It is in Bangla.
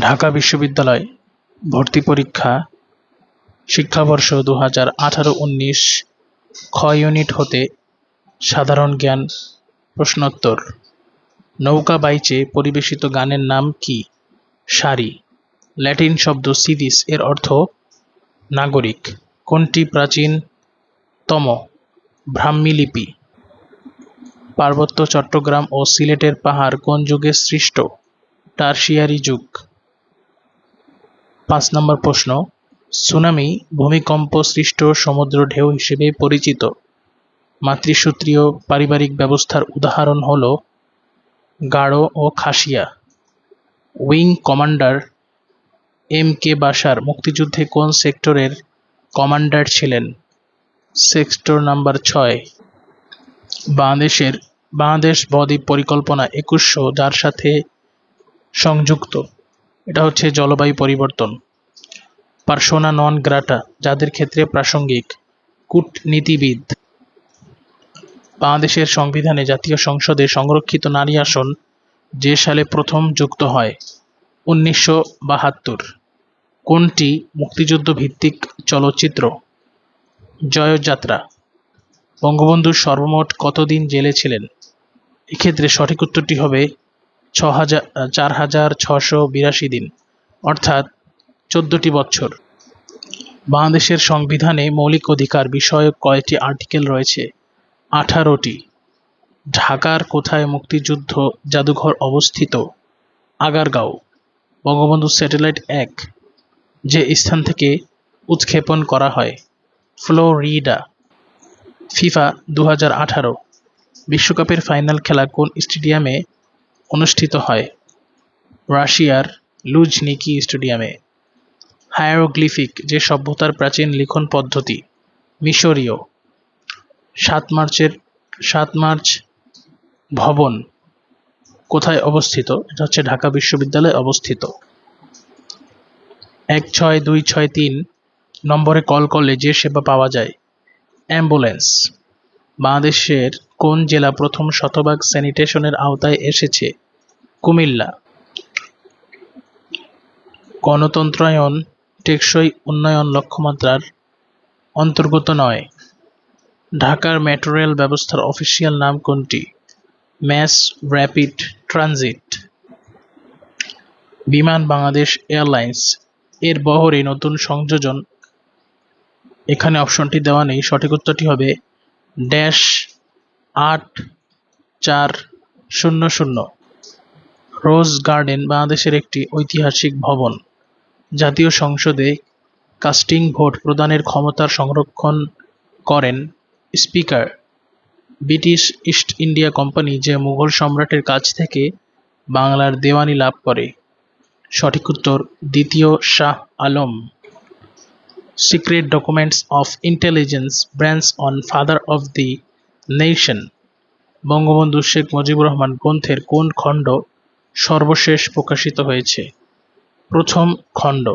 ঢাকা বিশ্ববিদ্যালয় ভর্তি পরীক্ষা শিক্ষাবর্ষ দু হাজার আঠারো উনিশ খ ইউনিট হতে সাধারণ জ্ঞান প্রশ্নোত্তর। নৌকা বাইচে পরিবেশিত গানের নাম কি? সারি। ল্যাটিন শব্দ সিভিস এর অর্থ নাগরিক। কোনটি প্রাচীনতম ব্রাহ্মী লিপি? পার্বত্য চট্টগ্রাম ও সিলেটের পাহাড় কোন যুগে সৃষ্ট? টারশিয়ারি যুগ। পাঁচ নম্বর প্রশ্ন, সুনামি ভূমিকম্প সৃষ্ট সমুদ্র ঢেউ হিসেবে পরিচিত। মাতৃসূত্রীয় পারিবারিক ব্যবস্থার উদাহরণ হল গাঢ় ও Khasia. Wing commander M K Bashar মুক্তিযুদ্ধে কোন সেক্টরের কমান্ডার ছিলেন? সেক্টর নাম্বার ছয়, বাংলাদেশের বাংলাদেশ বদ্বীপ পরিকল্পনা একুশশো, যার সাথে সংযুক্ত। এটা হচ্ছে জলবায়ু পরিবর্তন। পার্সোনা নন গ্রাটা, যাদের ক্ষেত্রে প্রাসঙ্গিক। কূটনীতিবিদ। বাংলাদেশের সংবিধানে জাতীয় সংসদে সংরক্ষিত নারী আসন যে সালে প্রথম যুক্ত হয়, উনিশশো বাহাত্তর। কোনটি মুক্তিযুদ্ধ ভিত্তিক চলচ্চিত্র? জয়যাত্রা। বঙ্গবন্ধু সর্বমোট কতদিন জেলে ছিলেন? এক্ষেত্রে সঠিক উত্তরটি হবে চার হাজার ছশো বিরাশি দিন, অর্থাৎ চোদ্দটি বছর। বাংলাদেশের সংবিধানে মৌলিক অধিকার বিষয়ক কয়টি আর্টিকেল রয়েছে। আঠারোটি। ঢাকার কোথায় মুক্তিযুদ্ধ জাদুঘর অবস্থিত? আগারগাঁও। বঙ্গবন্ধু স্যাটেলাইট এক, যে স্থান থেকে উৎক্ষেপণ করা হয়। ফ্লোরিডা। ফিফা দু হাজার আঠারো। বিশ্বকাপের ফাইনাল খেলা কোন স্টেডিয়ামে অনুষ্ঠিত হয় রাশিয়ার লুঝনিকি স্টেডিয়ামে। হায়ারোগ্লিফিক যে সভ্যতার প্রাচীন লিখন পদ্ধতি, মিশরীয় সাত মার্চের সাত মার্চ ভবন কোথায় অবস্থিত? এটা হচ্ছে ঢাকা বিশ্ববিদ্যালয়ে অবস্থিত। এক ছয় দুই ছয় তিন নম্বরে কল করলে যে সেবা পাওয়া যায়, অ্যাম্বুলেন্স। বাংলাদেশের কোন জেলা প্রথম শতভাগ স্যানিটেশনের আওতায় এসেছে? কুমিল্লা। গণতন্ত্রায়ন, টেকসই উন্নয়ন লক্ষ্যমাত্রার অন্তর্গত নয়। ঢাকার মেট্রো রেল ব্যবস্থার অফিসিয়াল নাম কোনটি? Mass rapid transit. Biman Bangladesh airlines. এর বহরে নতুন সংযোজন। এখানে অপশনটি দেওয়া নেই। সঠিক উত্তরটি হবে ড্যাশ আট চার শূন্য শূন্য, রোজ গার্ডেন বাংলাদেশের একটি ঐতিহাসিক ভবন। জাতীয় সংসদে কাস্টিং ভোট প্রদানের ক্ষমতার সংরক্ষণ করেন speaker. British East India company যে মুঘল সম্রাটের কাছ থেকে বাংলার দেওয়ানি লাভ করে। সঠিক উত্তর, দ্বিতীয় Shah Alam. Secret documents of intelligence branch on father of the nation. Bangabandhu Sheikh Mujibur Rahman গ্রন্থের কোন খণ্ড সর্বশেষ প্রকাশিত হয়েছে? প্রথম খণ্ড।